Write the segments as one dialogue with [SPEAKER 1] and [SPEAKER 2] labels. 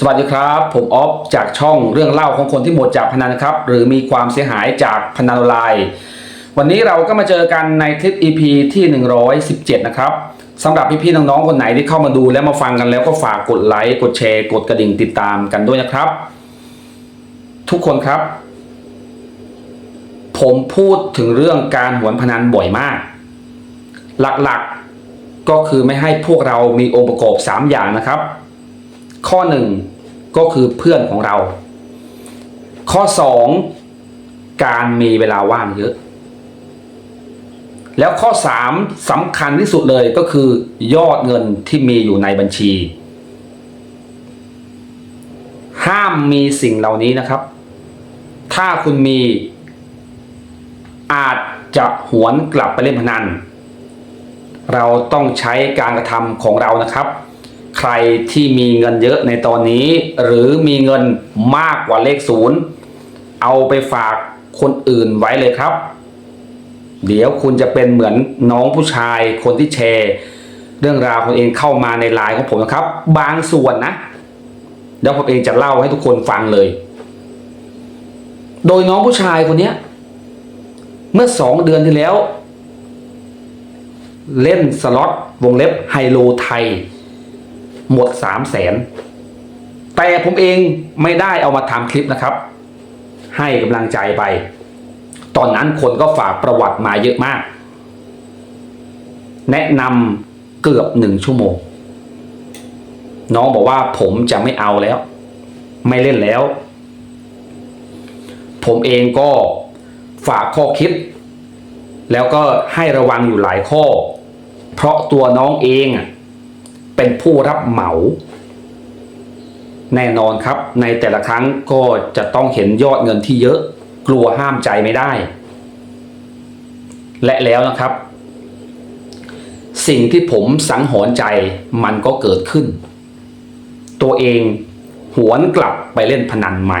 [SPEAKER 1] สวัสดีครับ ผมออฟจากช่องเรื่องเล่าของคนที่หมดจากพนันครับ หรือมีความเสียหายจากพนันออนไลน์ วันนี้เราก็มาเจอกันในคลิป EP ที่ 117 นะครับสำหรับพี่ๆน้องๆคนไหนที่เข้ามาดูและมาฟังกันแล้วก็ฝากกดไลค์กดแชร์กดกระดิ่งติดตามกันด้วยนะครับ ทุกคนครับ ผมพูดถึงเรื่องการหวนพนันบ่อยมาก หลักๆก็คือไม่ให้พวกเรามีองค์ประกอบ 3 อย่างนะครับ ข้อ1ก็คือเพื่อนของเรา ข้อ2การมีเวลาว่างเยอะ แล้วข้อ3สำคัญที่สุดเลยก็คือยอดเงินที่มีอยู่ในบัญชี ห้ามมีสิ่งเหล่านี้นะครับ ถ้าคุณมีอาจจะหวนกลับไปเล่นพนัน เราต้องใช้การกระทำของเรานะครับ ใครที่มีเงินเยอะในตอนนี้ หรือมีเงินมากกว่าเลขศูนย์เอาไปฝากคนอื่นไว้เลยครับ เดี๋ยวคุณจะเป็นเหมือนน้องผู้ชายคนที่แชร์ เรื่องราวของเองเข้ามาในไลน์ของผมนะครับ บางส่วนนะเดี๋ยวผมเองจะเล่าให้ทุกคนฟังเลย โดยน้องผู้ชายคนนี้เมื่อสองเดือนที่แล้ว เล่นสล็อตวงเล็บไฮโลไทย หมดสามแสนแต่ผมเองไม่ได้เอามาทำคลิปนะครับ ให้กำลังใจไป ตอนนั้นคนก็ฝากประวัติมาเยอะมาก แนะนำเกือบหนึ่งชั่วโมง น้องบอกว่าผมจะไม่เอาแล้ว ไม่เล่นแล้ว ผมเองก็ฝากข้อคิด แล้วก็ให้ระวังอยู่หลายข้อ เพราะตัวน้องเองอะ เป็นผู้รับเหมาแน่นอนครับ ในแต่ละครั้งก็จะต้องเห็นยอดเงินที่เยอะ กลัวห้ามใจไม่ได้ และแล้วนะครับ สิ่งที่ผมสังหรณ์ใจมันก็เกิดขึ้น ตัวเองหวนกลับไปเล่นพนันใหม่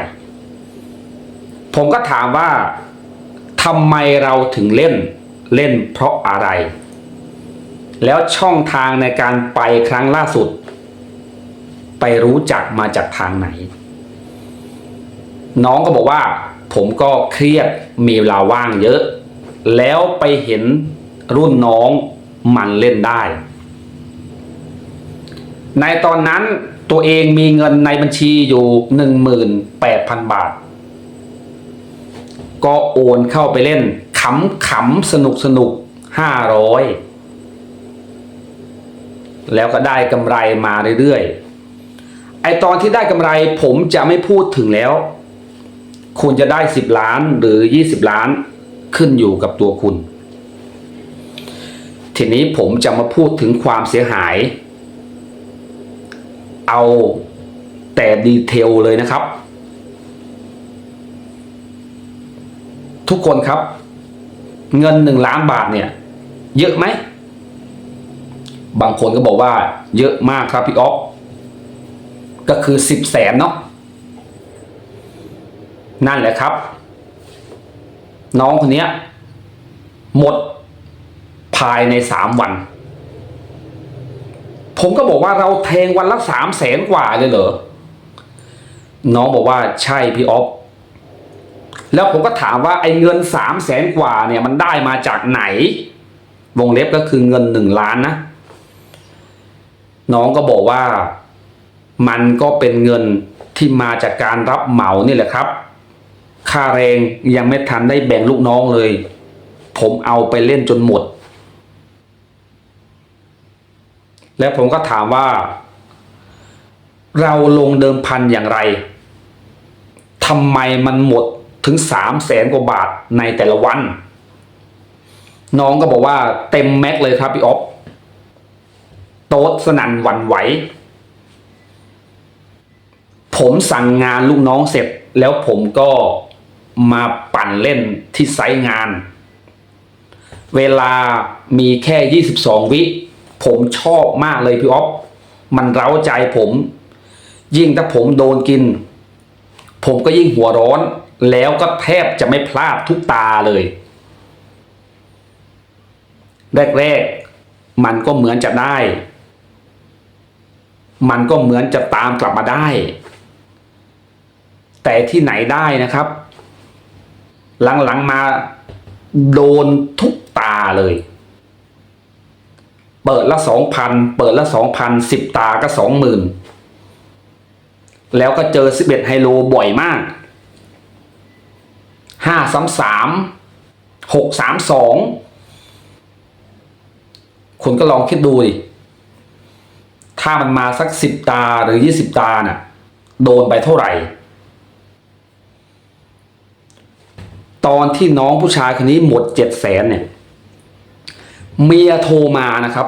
[SPEAKER 1] ผมก็ถามว่าทำไมเราถึงเล่นเล่นเพราะอะไร แล้วช่องทางในการไปครั้งล่าสุด ไปรู้จักมาจากทางไหน น้องก็บอกว่า ผมก็เครียดมีเวลาว่างเยอะ แล้วไปเห็นรุ่นน้องมันเล่นได้ ในตอนนั้นตัวเองมีเงินในบัญชีอยู่ 18,000 บาท ก็โอนเข้าไปเล่นขำขำสนุกสนุกห้าร้อย แล้วก็ได้กำไรมาเรื่อยๆไอตอนที่ได้กำไรผมจะไม่พูดถึงแล้ว คุณจะได้ 10 ล้านหรือ 20 ล้านขึ้นอยู่กับตัวคุณ ทีนี้ผมจะมาพูดถึงความเสียหาย เอาแต่ดีเทลเลยนะครับ ทุกคนครับ เงินหนึ่งล้านบาทเนี่ย เยอะไหม บางคนก็บอกว่าเยอะมากครับพี่อ๊อฟก็คือสิบแสนเนาะนั่นแหละครับ น้องคนนี้หมดภายในสามวัน ผมก็บอกว่าเราแทงวันละสามแสนกว่าเลยเหรอ น้องบอกว่าใช่พี่อ๊อฟแล้วผมก็ถามว่าไอ้เงินสามแสนกว่าเนี่ยมันได้มาจากไหน วงเล็บก็คือเงินหนึ่งล้านนะ น้องก็บอกว่ามันก็เป็นเงินที่มาจากการรับเหมานี่แหละครับ ค่าแรงยังไม่ทันได้แบ่งลูกน้องเลย ผมเอาไปเล่นจนหมด แล้วผมก็ถามว่า เราลงเดิมพันอย่างไรทำไมมันหมดถึงสามแสนกว่าบาทในแต่ละวัน น้องก็บอกว่าเต็มแม็กเลยครับพี่อ๊อฟ โต๊ดสนั่นหวั่นไหว ผมสั่งงานลูกน้องเสร็จแล้วผมก็มาปั่นเล่นที่ไซต์งาน เวลามีแค่ 22 วิ ผมชอบมากเลยพี่อ๊อฟมันเร้าใจผม ยิ่งถ้าผมโดนกิน ผมก็ยิ่งหัวร้อน แล้วก็แทบจะไม่พลาดทุกตาเลย แรก ๆ มันก็เหมือนจะได้ มันก็เหมือนจะตามกลับมาได้ แต่ที่ไหนได้นะครับ หลังๆมาโดนทุกตาเลย เปิดละสองพันเปิดละสองพันสิบตาก็สองหมื่นแล้วก็เจอสิบเอ็ดไฮโลบ่อยมากห้าสามสามหกสามสองคุณก็ลองคิดดูดิ ถ้ามันมาสักสิบตาหรือยี่สิบตาน่ะ โดนไปเท่าไหร่ ตอนที่น้องผู้ชายคนนี้หมดเจ็ดแสนเนี่ย เมียโทรมานะครับ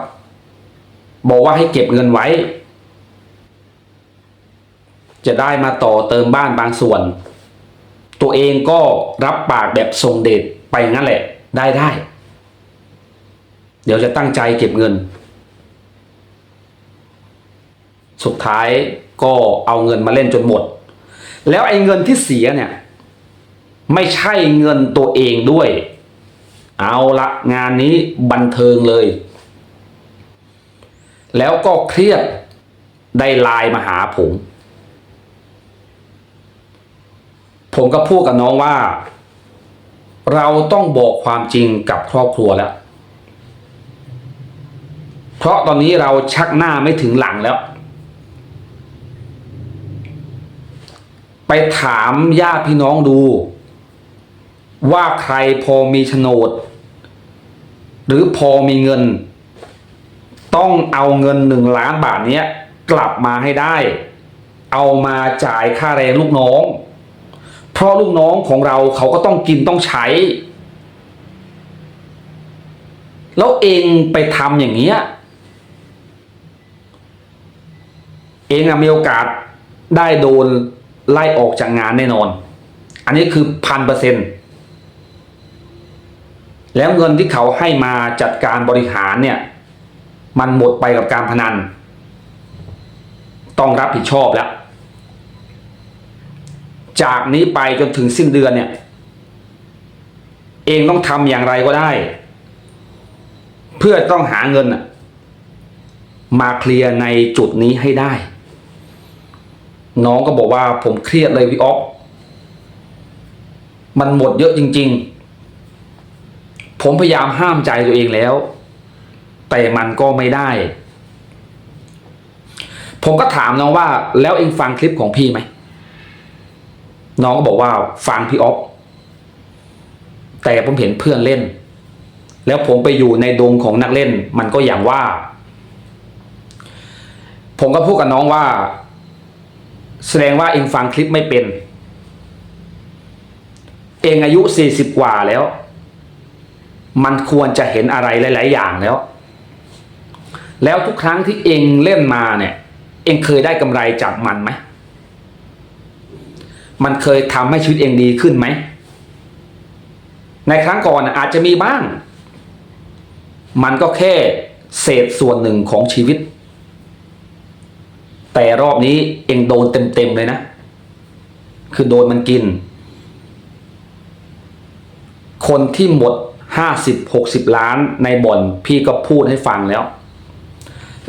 [SPEAKER 1] บอกว่าให้เก็บเงินไว้ จะได้มาต่อเติมบ้านบางส่วน ตัวเองก็รับปากแบบส่งเดชไปงั้นแหละ ได้ได้ เดี๋ยวจะตั้งใจเก็บเงิน สุดท้ายก็เอาเงินมาเล่นจนหมด แล้วไอ้เงินที่เสียเนี่ย ไม่ใช่เงินตัวเองด้วย เอาละงานนี้บันเทิงเลย แล้วก็เครียดได้ไลน์มาหาผม ผมก็พูดกับน้องว่า เราต้องบอกความจริงกับครอบครัวแล้วเพราะตอนนี้เราชักหน้าไม่ถึงหลังแล้ว ไปถามญาติพี่น้องดู ว่าใครพอมีโฉนด หรือพอมีเงิน ต้องเอาเงินหนึ่งล้านบาทเนี้ยกลับมาให้ได้ เอามาจ่ายค่าแรงลูกน้อง เพราะลูกน้องของเราเขาก็ต้องกินต้องใช้ แล้วเองไปทำอย่างเงี้ยเองอะมีโอกาสได้โดน ไล่ออกจากงานแน่นอน อันนี้คือพันเปอร์เซ็นต์แล้วเงินที่เขาให้มาจัดการบริหารเนี่ย มันหมดไปกับการพนัน ต้องรับผิดชอบแล้ว จากนี้ไปจนถึงสิ้นเดือนเนี่ย เองต้องทำอย่างไรก็ได้ เพื่อต้องหาเงินมาเคลียร์ในจุดนี้ให้ได้ น้องก็บอกว่าผมเครียดเลยพี่อ๊อฟมันหมดเยอะจริง ๆ ผมพยายามห้ามใจตัวเองแล้ว แต่มันก็ไม่ได้ ผมก็ถามน้องว่า แล้วเองฟังคลิปของพี่ไหม น้องก็บอกว่าฟังพี่อ๊อฟแต่ผมเห็นเพื่อนเล่น แล้วผมไปอยู่ในดงของนักเล่น มันก็อย่างว่า ผมก็พูดกับน้องว่า แสดงว่าเองฟังคลิปไม่เป็น เองอายุสี่สิบกว่าแล้ว มันควรจะเห็นอะไรหลาย ๆ อย่างแล้ว แล้วทุกครั้งที่เองเล่นมาเนี่ย เองเคยได้กำไรจากมันไหมมันเคยทำให้ชีวิตเองดีขึ้นไหม ในครั้งก่อนอาจจะมีบ้าง มันก็แค่เศษส่วนหนึ่งของชีวิต แต่รอบนี้เองโดนเต็มๆเลยนะ คือโดนมันกิน คนที่หมดห้าสิบหกสิบล้านในบ่อนพี่ก็พูดให้ฟังแล้ว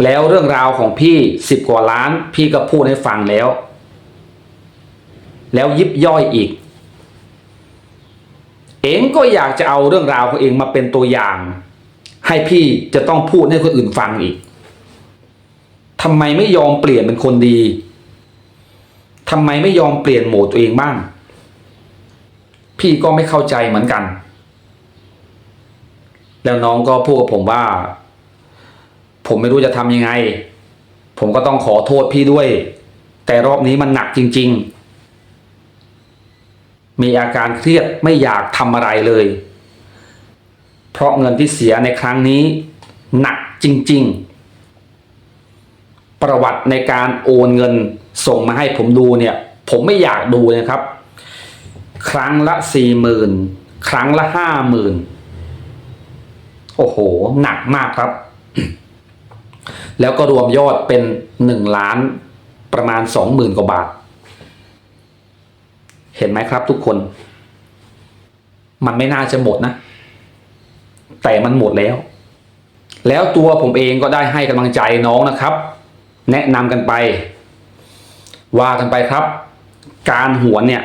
[SPEAKER 1] แล้วเรื่องราวของพี่สิบกว่าล้าน พี่ก็พูดให้ฟังแล้ว แล้วยิบย่อยอีก เองก็อยากจะเอาเรื่องราวของเองมาเป็นตัวอย่าง ให้พี่จะต้องพูดให้คนอื่นฟังอีก ทำไมไม่ยอมเปลี่ยนเป็นคนดีทำไมไม่ยอมเปลี่ยนโหมดตัวเองบ้าง พี่ก็ไม่เข้าใจเหมือนกัน แล้วน้องก็พูดกับผมว่า ผมไม่รู้จะทำยังไง ผมก็ต้องขอโทษพี่ด้วย แต่รอบนี้มันหนักจริง ๆ มีอาการเครียดไม่อยากทำอะไรเลย เพราะเงินที่เสียในครั้งนี้ หนักจริง ๆ ประวัติในการโอนเงินส่งมาให้ผมดูเนี่ย ผมไม่อยากดูนะครับ ครั้งละสี่หมื่นครั้งละห้าหมื่นโอ้โห หนักมากครับ แล้วก็รวมยอดเป็นหนึ่งล้านประมาณสองหมื่นกว่าบาท เห็นไหมครับทุกคน มันไม่น่าจะหมดนะ แต่มันหมดแล้ว แล้วตัวผมเองก็ได้ให้กำลังใจน้องนะครับ แนะนำกันไป ว่ากันไปครับ การหวนเนี่ย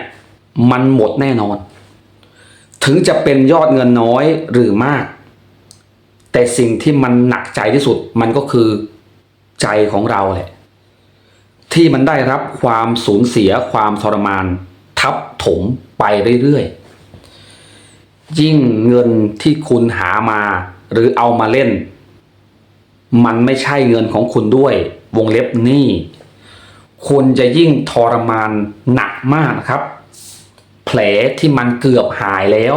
[SPEAKER 1] มันหมดแน่นอน ถึงจะเป็นยอดเงินน้อยหรือมาก แต่สิ่งที่มันหนักใจที่สุดมันก็คือใจของเราแหละ ที่มันได้รับความสูญเสียความทรมาน ทับถมไปเรื่อยๆ ยิ่งเงินที่คุณหามาหรือเอามาเล่น มันไม่ใช่เงินของคุณด้วย วงเล็บนี้คุณจะยิ่งทรมานหนักมากนะครับ แผลที่มันเกือบหายแล้ว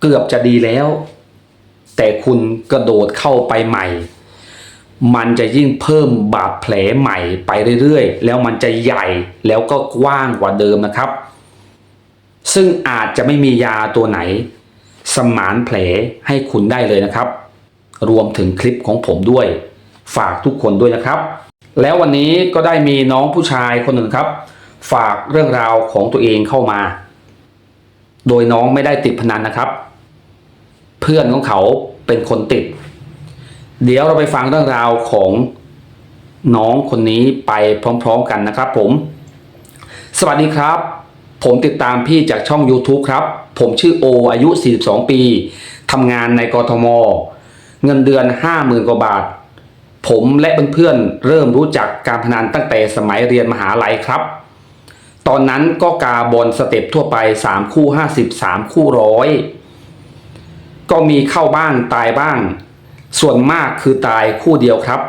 [SPEAKER 1] เกือบจะดีแล้ว แต่คุณกระโดดเข้าไปใหม่ มันจะยิ่งเพิ่มบาดแผลใหม่ไปเรื่อยๆ แล้วมันจะใหญ่แล้วก็กว้างกว่าเดิมนะครับ ซึ่งอาจจะไม่มียาตัวไหน สมานแผลให้คุณได้เลยนะครับ รวมถึงคลิปของผมด้วย ฝากทุกคนด้วยนะครับ แล้ววันนี้ก็ได้มีน้องผู้ชายคนหนึ่งครับ ฝากเรื่องราวของตัวเองเข้ามา โดยน้องไม่ได้ติดพนันนะครับ เพื่อนของเขาเป็นคนติด เดี๋ยวเราไปฟังเรื่องราวของน้องคนนี้ไปพร้อมๆกันนะครับผม สวัสดีครับ ผมติดตามพี่จากช่อง YouTube ครับ ผมชื่อโออายุ 42 ปีทำงานในกทม เงินเดือน 50,000 กว่าบาท ผมและเพื่อนๆเริ่มรู้จักการพนันตั้งแต่สมัยเรียนมหาลัยครับ ตอนนั้นก็กาบอลสเต็ปทั่วไป 3 คู่ 50 3 คู่ร้อยก็มีเข้าบ้างตายบ้าง ส่วนมากคือตายคู่เดียวครับ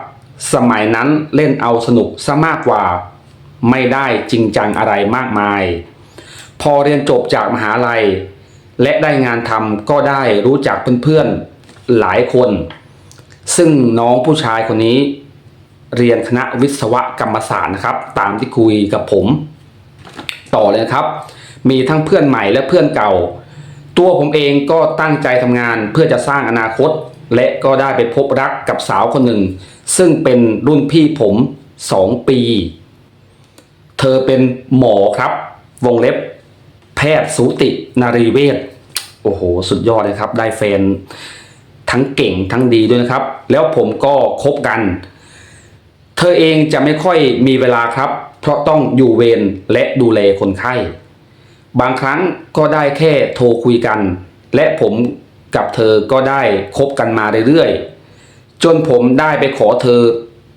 [SPEAKER 1] สมัยนั้นเล่นเอาสนุกซะมากกว่า ไม่ได้จริงจังอะไรมากมาย พอเรียนจบจากมหาลัย และได้งานทำก็ได้รู้จักเพื่อนๆหลายคน ซึ่งน้องผู้ชายคนนี้ เรียนคณะวิศวกรรมศาสตร์นะครับ ตามที่คุยกับผม ต่อเลยนะครับ มีทั้งเพื่อนใหม่และเพื่อนเก่า ตัวผมเองก็ตั้งใจทำงานเพื่อจะสร้างอนาคต และก็ได้ไปพบรักกับสาวคนหนึ่ง ซึ่งเป็นรุ่นพี่ผมสองปี เธอเป็นหมอครับ วงเล็บ แพทย์สูตินารีเวชโอ้โห สุดยอดเลยครับ ได้แฟน ทั้งเก่งทั้งดีด้วยนะครับ แล้วผมก็คบกัน เธอเองจะไม่ค่อยมีเวลาครับ เพราะต้องอยู่เวรและดูแลคนไข้ บางครั้งก็ได้แค่โทรคุยกัน และผมกับเธอก็ได้คบกันมาเรื่อยๆ จนผมได้ไปขอเธอ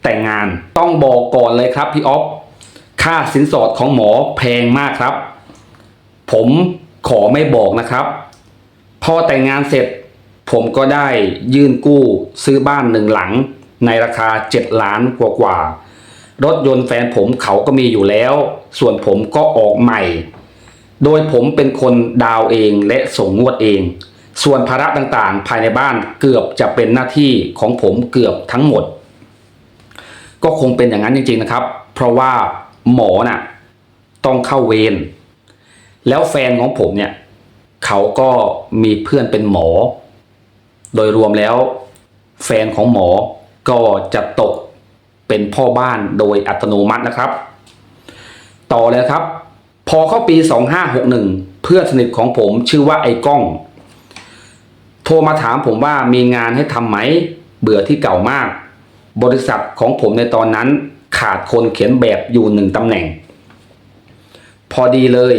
[SPEAKER 1] แต่งงานต้องบอกก่อนเลยครับพี่ออฟค่าสินสอดของหมอแพงมากครับ ผมขอไม่บอกนะครับ พอแต่งงานเสร็จ ผมก็ได้ยื่นกู้ซื้อบ้านหนึ่งหลัง ในราคา 7 ล้านกว่าๆรถยนต์แฟนผมเขาก็มีอยู่แล้ว ส่วนผมก็ออกใหม่ โดยผมเป็นคนดาวเองและส่งงวดเอง ส่วนภาระต่างๆ ภายในบ้านเกือบจะเป็นหน้าที่ของผมเกือบทั้งหมด ก็คงเป็นอย่างนั้นจริงๆนะครับ เพราะว่าหมอน่ะต้องเข้าเวรแล้วแฟนของผมเนี่ย เขาก็มีเพื่อนเป็นหมอ โดยรวมแล้ว แฟนของหมอก็จะตกเป็นพ่อบ้านโดยอัตโนมัตินะครับ ต่อเลยครับ พอเข้าปี 2561 เพื่อนสนิทของผมชื่อว่าไอ้ก้อง โทรมาถามผมว่ามีงานให้ทำไหม เบื่อที่เก่ามาก บริษัทของผมในตอนนั้นขาดคนเขียนแบบอยู่หนึ่งตำแหน่ง พอดีเลย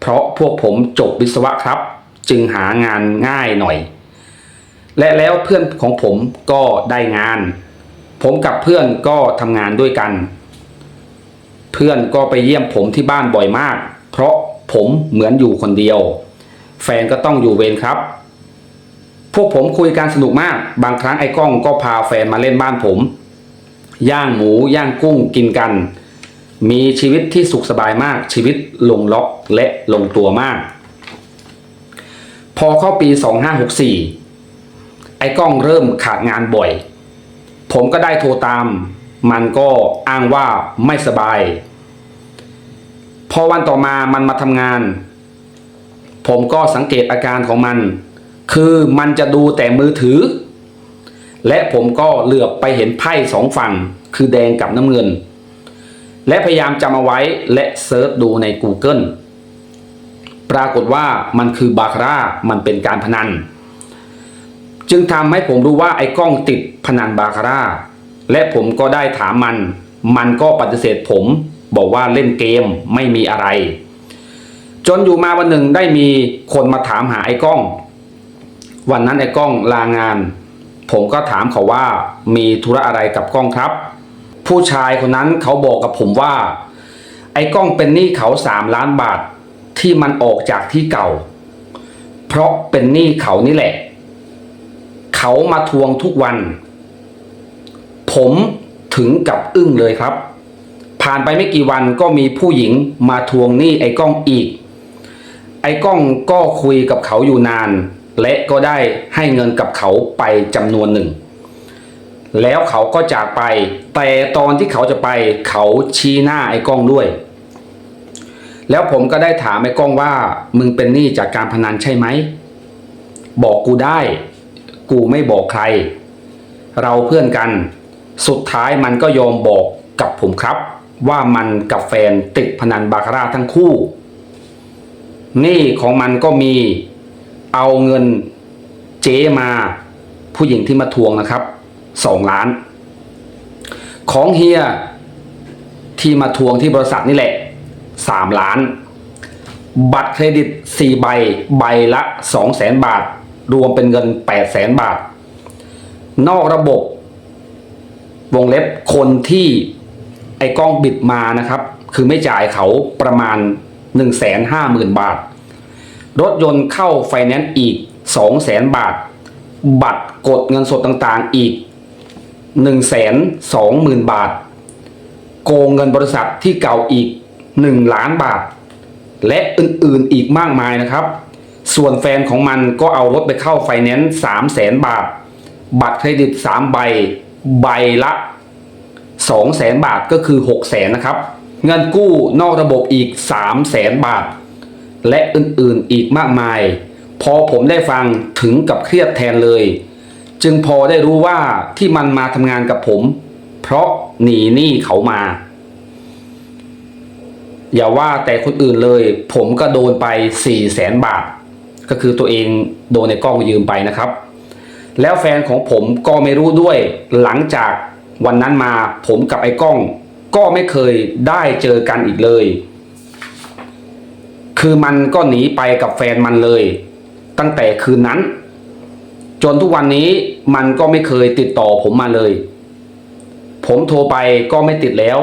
[SPEAKER 1] เพราะพวกผมจบวิศวะครับ จึงหางานง่ายหน่อย และแล้วเพื่อนของผมก็ได้งาน ผมกับเพื่อนก็ทำงานด้วยกัน เพื่อนก็ไปเยี่ยมผมที่บ้านบ่อยมาก เพราะผมเหมือนอยู่คนเดียว แฟนก็ต้องอยู่เวรครับ พวกผมคุยกันสนุกมาก บางครั้งไอ้ก้องก็พาแฟนมาเล่นบ้านผม ย่างหมูย่างกุ้งกินกัน มีชีวิตที่สุขสบายมาก ชีวิตลงล็อกและลงตัวมาก พอเข้าปี 2564 ไอ้กล้องเริ่มขาดงานบ่อย ผมก็ได้โทรตาม มันก็อ้างว่าไม่สบาย พอวันต่อมามันมาทำงาน ผมก็สังเกตอาการของมัน คือมันจะดูแต่มือถือ และผมก็เหลือบไปเห็นไพ่สองฝั่ง คือแดงกับน้ำเงิน และพยายามจำเอาไว้และเซิร์ชดูใน Google ปรากฏว่ามันคือบาคาร่ามันเป็นการพนัน จึงทำให้ผมรู้ว่าไอ้กล้องติดพนันบาคาร่า และผมก็ได้ถามมัน มันก็ปฏิเสธผม บอกว่าเล่นเกมไม่มีอะไร จนอยู่มาวันหนึ่งได้มีคนมาถามหาไอ้กล้อง วันนั้นไอ้กล้องลางาน ผมก็ถามเขาว่ามีธุระอะไรกับกล้องครับ ผู้ชายคนนั้นเขาบอกกับผมว่า ไอ้กล้องเป็นหนี้เขาสามล้านบาทที่มันออกจากที่เก่า เพราะเป็นหนี้เขานี่แหละ เขามาทวงทุกวัน ผมถึงกับอึ้งเลยครับ ผ่านไปไม่กี่วันก็มีผู้หญิงมาทวงหนี้ไอ้ก้องอีก ไอ้ก้องก็คุยกับเขาอยู่นาน และก็ได้ให้เงินกับเขาไปจำนวนหนึ่ง แล้วเขาก็จากไป แต่ตอนที่เขาจะไป เขาชี้หน้าไอ้ก้องด้วย แล้วผมก็ได้ถามไอ้ก้องว่า มึงเป็นหนี้จากการพนันใช่ไหม บอกกูได้ กูไม่บอกใคร เราเพื่อนกัน สุดท้ายมันก็ยอมบอกกับผมครับ ว่ามันกับแฟนติดพนันบาคาร่าทั้งคู่ นี้ของมันก็มีเอาเงินเจ๊มา ผู้หญิงที่มาทวงนะครับสองล้าน ของเฮียที่มาทวงที่บริษัทนี่แหละสามล้าน บัตรเครดิตสี่ใบ ใบละสองแสนบาท รวมเป็นเงินแปดแสนบาท นอกระบบ วงเล็บคนที่ไอ้กล้องบิดมานะครับ คือไม่จ่ายเขาประมาณ 1 5 0 0 0 0 บาท รถยนต์เข้าไฟแนนซ์อีก 2 0 0 0 0 0บาท บัตรกดเงินสดต่างๆอีก 1 2 0 0 0 0 บาท โกงเงินบริษัทที่เก่าอีก 1 ล้านบาท และอื่นๆอีกมากมายนะครับ ส่วนแฟนของมันก็เอารถไปเข้าไฟแนนซ์3 0 0 0 0 0บาท บัตรเครดิต3ใบ ใบละ2 0 0แสนบาทก็คือ6 0แสนนะครับ เงินกู้นอกระบบอีก3 0 0แสนบาท และอื่นๆอีกมากมาย พอผมได้ฟังถึงกับเครียดแทนเลย จึงพอได้รู้ว่าที่มันมาทำงานกับผม เพราะหนีหนี้เขามาอย่าว่าแต่คนอื่นเลย ผมก็โดนไป4 0 0แสนบาท ก็คือตัวเองโดนในกล้องยืมไปนะครับ แล้วแฟนของผมก็ไม่รู้ด้วยหลังจากวันนั้นมาผมกับไอ้กล้อง ก็ไม่เคยได้เจอกันอีกเลย คือมันก็หนีไปกับแฟนมันเลย ตั้งแต่คืนนั้น จนทุกวันนี้มันก็ไม่เคยติดต่อผมมาเลย ผมโทรไปก็ไม่ติดแล้ว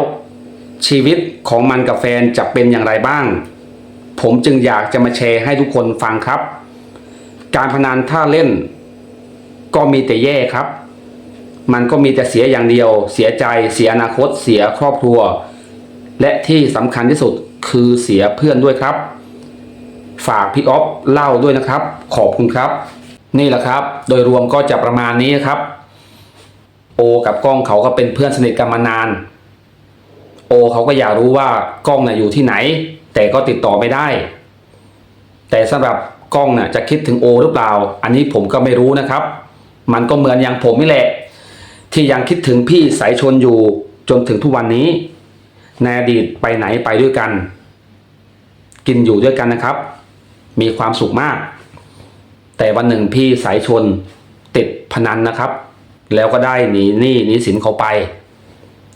[SPEAKER 1] ชีวิตของมันกับแฟนจะเป็นอย่างไรบ้าง ผมจึงอยากจะมาแชร์ให้ทุกคนฟังครับ การพนันถ้าเล่น ก็มีแต่แย่ครับ มันก็มีแต่เสียอย่างเดียว เสียใจ เสียอนาคต เสียครอบครัว และที่สำคัญที่สุดคือเสียเพื่อนด้วยครับ ฝากพี่อ๊อฟเล่าด้วยนะครับ ขอบคุณครับ นี่แหละครับ โดยรวมก็จะประมาณนี้ครับ โอกับกล้องเขาก็เป็นเพื่อนสนิทกันมานาน โอเขาก็อยากรู้ว่ากล้องน่ะอยู่ที่ไหน แต่ก็ติดต่อไม่ได้ แต่สำหรับ กล้องน่ะจะคิดถึงโอหรือเปล่า อันนี้ผมก็ไม่รู้นะครับ มันก็เหมือนอย่างผมนี่แหละ ที่ยังคิดถึงพี่สายชนอยู่จนถึงทุกวันนี้ในอดีตไปไหนไปด้วยกัน กินอยู่ด้วยกันนะครับ มีความสุขมาก แต่วันหนึ่งพี่สายชนติดพนันนะครับ แล้วก็ได้หนีหนี้หนีสินเขาไป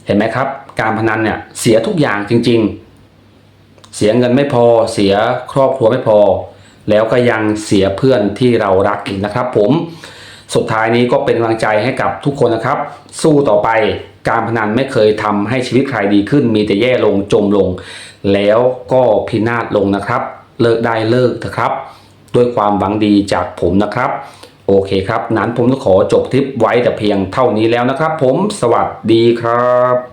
[SPEAKER 1] เห็นไหมครับ การพนันเนี่ยเสียทุกอย่างจริง ๆ เสียเงินไม่พอเสียครอบครัวไม่พอ แล้วก็ยังเสียเพื่อนที่เรารักอีกนะครับ ผมสุดท้ายนี้ก็เป็นกำลังใจให้กับทุกคนนะครับ สู้ต่อไปการพนันไม่เคยทำให้ชีวิตใครดีขึ้น มีแต่แย่ลงจมลง แล้วก็พินาศลงนะครับ เลิกได้เลิกเถอะครับ ด้วยความหวังดีจากผมนะครับ โอเคครับ นั้นผมต้องขอจบทริปไว้แต่เพียงเท่านี้แล้วนะครับ ผมสวัสดีครับ